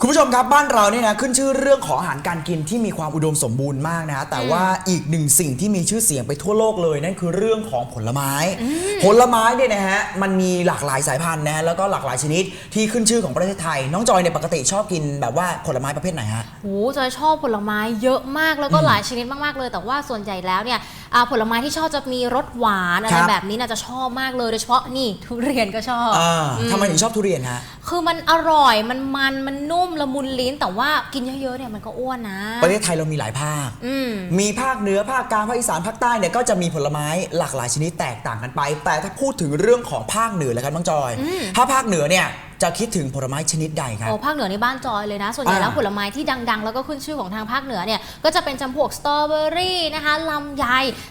คุณผู้ชมครับบ้านเราเนี่ยนะขึ้นชื่อเรื่องของอาหารการกินที่มีความอุดมสมบูรณ์มากนะแต่ว่าอีกหนึ่งสิ่งที่มีชื่อเสียงไปทั่วโลกเลยนั่นคือเรื่องของผลไม้ ผลไม้เนี่ยนะฮะมันมีหลากหลายสายพันธุ์นะแล้วก็หลากหลายชนิดที่ขึ้นชื่อของประเทศไทย น้องจอยเนี่ยปกติชอบกินแบบว่าผลไม้ประเภทไหนฮะโอ้จอยชอบผลไม้เยอะมากแล้วก็หลายชนิดมากๆเลย แต่ว่าส่วนใหญ่แล้วเนี่ยอ่าผลไม้ที่ชอบจะมีรสหวานอะคไรรับ แบบนี้น่าจะชอบมากเลยโดยเฉพาะนี่ทุเรียนก็ชอบอ่าอืม ทำไมถึงชอบทุเรียนฮะ คือมันอร่อย มันมัน มันนุ่มละมุนลิ้น แต่ว่ากินเยอะๆ เนี่ยมันก็อ้วนนะ ประเทศไทยเรามีหลายภาค อืม มีภาคเหนือภาคกลางภาคอีสานภาคใต้เนี่ยก็จะมีผลไม้หลากหลายชนิดแตกต่างกันไป แต่ถ้าพูดถึงเรื่องของภาคเหนือแล้วครับน้องจอย ถ้าภาคเหนือเนี่ย จะคิดถึงผลไม้ชนิดใดครับ โอ้ภาคเหนือในบ้านจอยเลยนะ ส่วนใหญ่อ่าแล้วผลไม้ที่ดัง ๆ แล้วก็ขึ้นชื่อของทางภาคเหนือเนี่ยก็จะเป็นจำพวกสตรอเบอรี่นะคะลำไย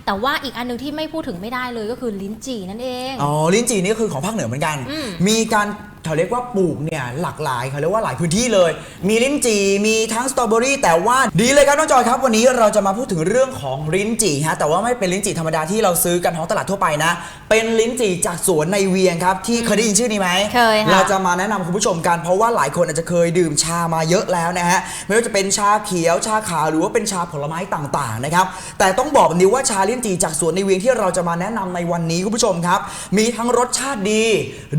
แต่ว่าอีกอันหนึงที่ไม่พูดถึงไม่ได้เลยก็คือลิ้นจี่นั่นเอง อ๋อลิ้นจี่นี่ก็คือของภาคเหนือเหมือนกัน อืมมีการ เขาเรียกว่าปลูกเนี่ยหลากหลายเขาเรียกว่าหลายพื้นที่เลย มีลิ้นจี่มีทั้งสตรอเบอรี่แต่ว่าดีเลยครับน้องจอยครับ วันนี้เราจะมาพูดถึงเรื่องของลิ้นจี่ฮะแต่ว่าไม่เป็นลิ้นจี่ธรรมดาที่เราซื้อกันท้องตลาดทั่วไปนะ เป็นลิ้นจี่จากสวนในเวียงครับที่เคยได้ยินชื่อนี้ไหมเคยค่ะ เราจะมาแนะนำคุณผู้ชมกันเพราะว่าหลายคนอาจจะเคยดื่มชามาเยอะแล้วนะฮะไม่ว่าจะเป็นชาเขียวชาขาวหรือว่าเป็นชาผลไม้ต่างๆนะครับแต่ต้องบอกแบบนี้ว่าชาลิ้นจี่จากสวนในเวียงที่เราจะมาแนะนำในวันนี้คุณผู้ชมครับ มีทั้งรสชาติดี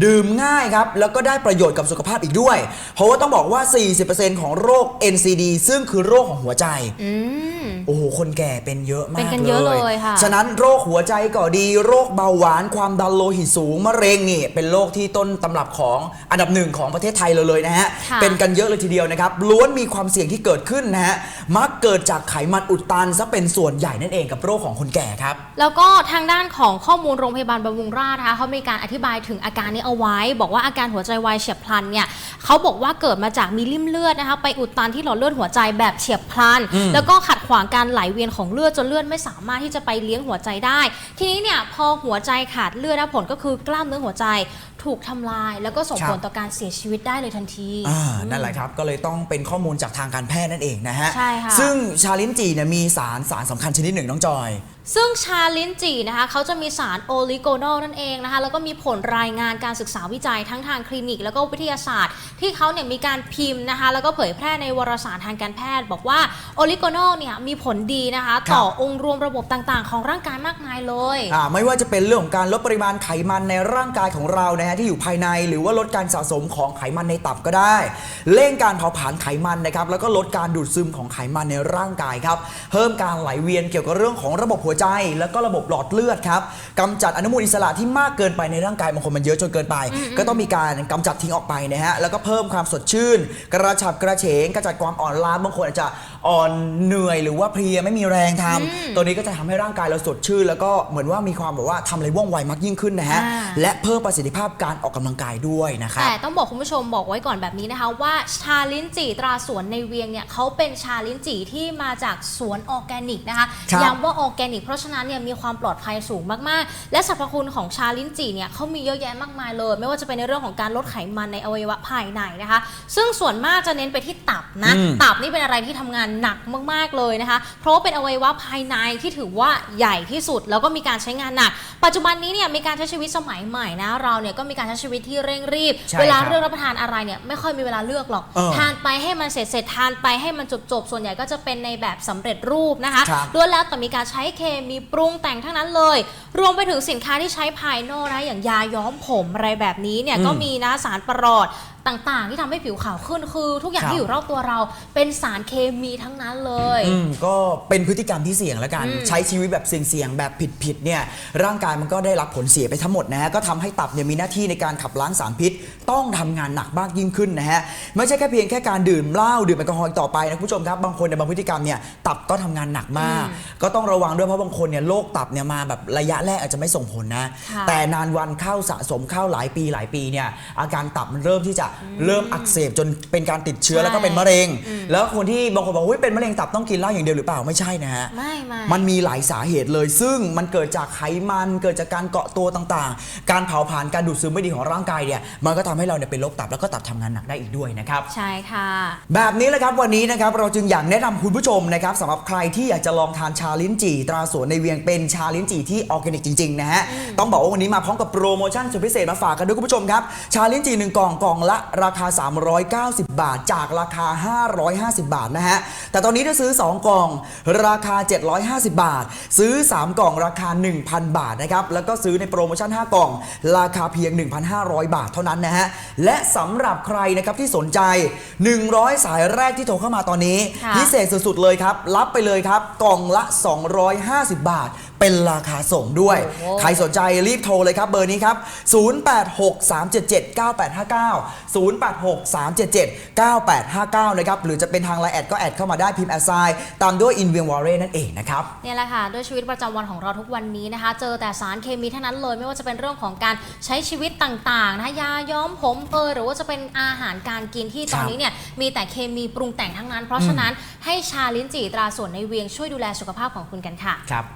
ดื่มง่ายครับแล้วก็ได้ประโยชน์กับสุขภาพอีกด้วย เพราะว่าต้องบอกว่า 40%ของโรค NCD ซึ่งคือโรคของหัวใจ อืม โอ้โห คนแก่เป็นเยอะมากเป็นกันเยอะเลยค่ะ ฉะนั้นโรคหัวใจก็ดี โรคเบาหวาน ความดันโลหิตสูง มะเร็งนี่ เป็นโรคที่ต้นตำรับของอันดับหนึ่งของประเทศไทยเราเลยนะฮะ ค่ะ เป็นกันเยอะเลยทีเดียวนะครับ ล้วนมีความเสี่ยงที่เกิดขึ้นนะฮะ มัก เกิดจากไขมันอุดตันซะเป็นส่วนใหญ่นั่นเองกับโรคของคนแก่ครับ แล้วก็ทางด้านของข้อมูลโรงพยาบาลบำรุงราษฎร์นะคะเขามีการอธิบายถึงอาการนี้เอาไว้ บอกว่าอาการหัวใจวายเฉียบพลันเนี่ยเขาบอกว่าเกิดมาจากมีริ่มเลือดนะคะไปอุดตันที่หลอดเลือดหัวใจแบบเฉียบพลัน อืม แล้วก็ขัดขวางการไหลเวียนของเลือดจนเลือดไม่สามารถที่จะไปเลี้ยงหัวใจได้ ทีนี้เนี่ยพอหัวใจขาดเลือดนะผลก็คือกล้ามเนื้อหัวใจ ถูกทำลาย แล้วก็ส่งครับผลต่อการเสียชีวิตได้เลยทันทีอ่านั่นแหละครับ ก็เลยต้องเป็นข้อมูลจากทางการแพทย์นั่นเองนะฮะ ใช่ค่ะ ซึ่งชาลิ้นจี่เนี่ยมีสารสารสำคัญชนิดหนึ่งน้องจอย ซึ่งชาลิ้นจี่นะคะเขาจะมีสารโอลิโกนอลนั่นเองนะคะแล้วก็มีผลรายงานการศึกษาวิจัยทั้งทางคลินิก แล้วก็วิทยาศาสตร์ ที่เขาเนี่ยมีการพิมพ์นะคะแล้วก็เผยแพร่ในวารสารทางการแพทย์ บอกว่าโอลิโกนอลเนี่ยมีผลดีนะคะต่อองค์รวมระบบต่างๆ ของร่างกายมากมายเลยอ่าไม่ว่าจะเป็นเรื่องของการลดปริมาณไขมันในร่างกายของเรานะฮะที่อยู่ภายในหรือว่าลดการสะสมของไขมันในตับก็ได้ เร่งการเผาผลาญไขมันนะครับแล้วก็ลดการดูดซึมของไขมันในร่างกายครับเพิ่มการไหลเวียนเกี่ยวกับเรื่องของระบบหัวใจ แล้วก็ระบบหลอดเลือดครับกำจัดอนุมูลอิสระที่มากเกินไปในร่างกายบางคนมันเยอะจนเกินไป ก็ต้องมีการกำจัดทิ้งออกไปนะฮะแล้วก็เพิ่มความสดชื่น กระฉับกระเฉงกระจัดความอ่อนล้าบางคนอาจจะ อ่อนเหนื่อยหรือว่าเพลียไม่มีแรงทำตัวนี้ก็จะทำให้ร่างกายเราสดชื่น แล้วก็เหมือนว่ามีความแบบว่าทำอะไรว่องไวมากยิ่งขึ้นนะฮะ อ่า และเพิ่มประสิทธิภาพการออกกำลังกายด้วยนะครับ แต่ต้องบอกคุณผู้ชมบอกไว้ก่อนแบบนี้นะคะ ว่าชาลิ้นจี่ตราสวนในเวียงเนี่ยเขาเป็นชาลิ้นจี่ที่มาจากสวนออร์แกนิกนะคะครับย้ำว่าออร์แกนิก เพราะฉะนั้นเนี่ยมีความปลอดภัยสูงมากๆ และสรรพคุณของชาลิ้นจี่เนี่ยเขามีเยอะแยะมากมายเลย ไม่ว่าจะเป็นในเรื่องของการลดไขมันในอวัยวะภายในนะคะ ซึ่งส่วนมากจะเน้นไปที่ตับนะอืม ตับนี่เป็นอะไรที่ทำงานหนักมากๆเลยนะคะ เพราะว่าเป็นอวัยวะภายในที่ถือว่าใหญ่ที่สุด แล้วก็มีการใช้งานหนัก ปัจจุบันนี้เนี่ยมีการใช้ชีวิตสมัยใหม่นะเราเนี่ยก็มีการใช้ชีวิตที่เร่งรีบ ใช่เวลาครับเลือกรับประทานอะไรเนี่ยไม่ค่อยมีเวลาเลือกหรอก เออทานไปให้มันเสร็จเสร็จทานไปให้มันจบจบๆส่วนใหญ่ก็จะเป็นในแบบสำเร็จรูปนะคะครับ ล้วนแล้วแต่มีการใช้เคมีปรุงแต่งทั้งนั้นเลย รวมไปถึงสินค้าที่ใช้ภายนอกนะอย่างยาย้อมผมอะไรแบบนี้เนี่ยอืมก็มีนะสารประหลอด ต่างๆ ที่ทำให้ผิวขาวขึ้นคือทุกอย่างครับ ที่อยู่รอบตัวเราเป็นสารเคมีทั้งนั้นเลย อืมก็เป็นพฤติกรรมที่เสี่ยงแล้วกันอืมใช้ชีวิตแบบเสี่ยงๆ แบบผิดๆเนี่ยร่างกายมันก็ได้รับผลเสียไปทั้งหมดนะฮะก็ทำให้ตับเนี่ยมีหน้าที่ในการขับล้างสารพิษ ต้องทำงานหนักมากยิ่งขึ้นนะฮะไม่ใช่แค่เพียงแค่การดื่มเหล้าดื่มแอลกอฮอล์อีกต่อไปนะคุณผู้ชมครับบางคนในยบางพฤติกรรมเนี่ยตับก็ทำงานหนักมาก ก็ต้องระวังด้วยเพราะบางคนเนี่ยโรคตับเนี่ยมาแบบระยะแรกอาจจะไม่ส่งผลนะ ค่ะ แต่นานวันเข้าสะสมเข้าหลายปีหลายปีเนี่ยอาการตับมันเริ่มที่จะเริ่มอักเสบจนเป็นการติดเชื้อใช่แล้วก็เป็นมะเร็งแล้วคนที่บางคนบอกว่าเฮ้ยเป็นมะเร็งตับต้องกินเหล้าอย่างเดียวหรือเปล่าไม่ใช่นะฮะ ไม่ไม่ มันมีหลายสาเหตุเลย ซึ่งมันเกิดจากไขมันเกิดจากการเกาะตัวต่างๆ การเผาผลาญการดูดซึมไม่ดีของร่างกายเนี่ยมันก็ทำให้เราเนี่ยเป็นโรคตับแล้วก็ตับทำงานหนักได้อีกด้วยนะครับ ใช่ค่ะ แบบนี้แหละครับวันนี้นะครับเราจึงอยากแนะนำคุณผู้ชมนะครับสำหรับใครที่อยากจะลองทานชาลิ้นจี่ตราสวนในเวียงเป็นชาลิ้นจี่ที่ออร์แกนิกจริงๆนะฮะต้องบอกว่าวันนี้มาพร้อมกับโปรโมชั่นสุดพิเศษมาฝากกันด้วยคุณผู้ชมครับชาลิ้นจี่หนึ่งกล่องกล่องละราคา 390 บาท จากราคา 550 บาทนะฮะ แต่ตอนนี้ถ้าซื้อ 2 กล่อง ราคา 750 บาท ซื้อ 3 กล่องราคา 1,000 บาทนะครับ แล้วก็ซื้อในโปรโมชั่น 5 กล่อง ราคาเพียง 1,500 บาทเท่านั้นนะฮะ และสำหรับใครนะครับที่สนใจ 100 สายแรกที่โทรเข้ามาตอนนี้ค่ะพิเศษสุดๆเลยครับ รับไปเลยครับ กล่องละ 250 บาทเป็นราคาส่งด้วยโอ้โหใครสนใจรีบโทรเลยครับ เบอร์นี้ครับ 0863779859 0863779859 นะครับ หรือจะเป็นทางไลน์แอดก็แอดเข้ามาได้พิมพ์แอดไซน์ตามด้วย in v i e w a r e นั่นเองนะครับ เนี่ยแหละค่ะด้วยชีวิตประจำวันของเราทุกวันนี้นะคะ เจอแต่สารเคมีเท่านั้นเลย ไม่ว่าจะเป็นเรื่องของการใช้ชีวิตต่างๆนะคะยาย้อมผมเอยหรือว่าจะเป็นอาหารการกินที่ตอนนี้เนี่ยมีแต่เคมีปรุงแต่งทั้งนั้น เพราะฉะนั้นให้ชาลิ้นจี่ตราส่วนในเวียงช่วยดูแลสุขภาพของคุณกันค่ะ ครับ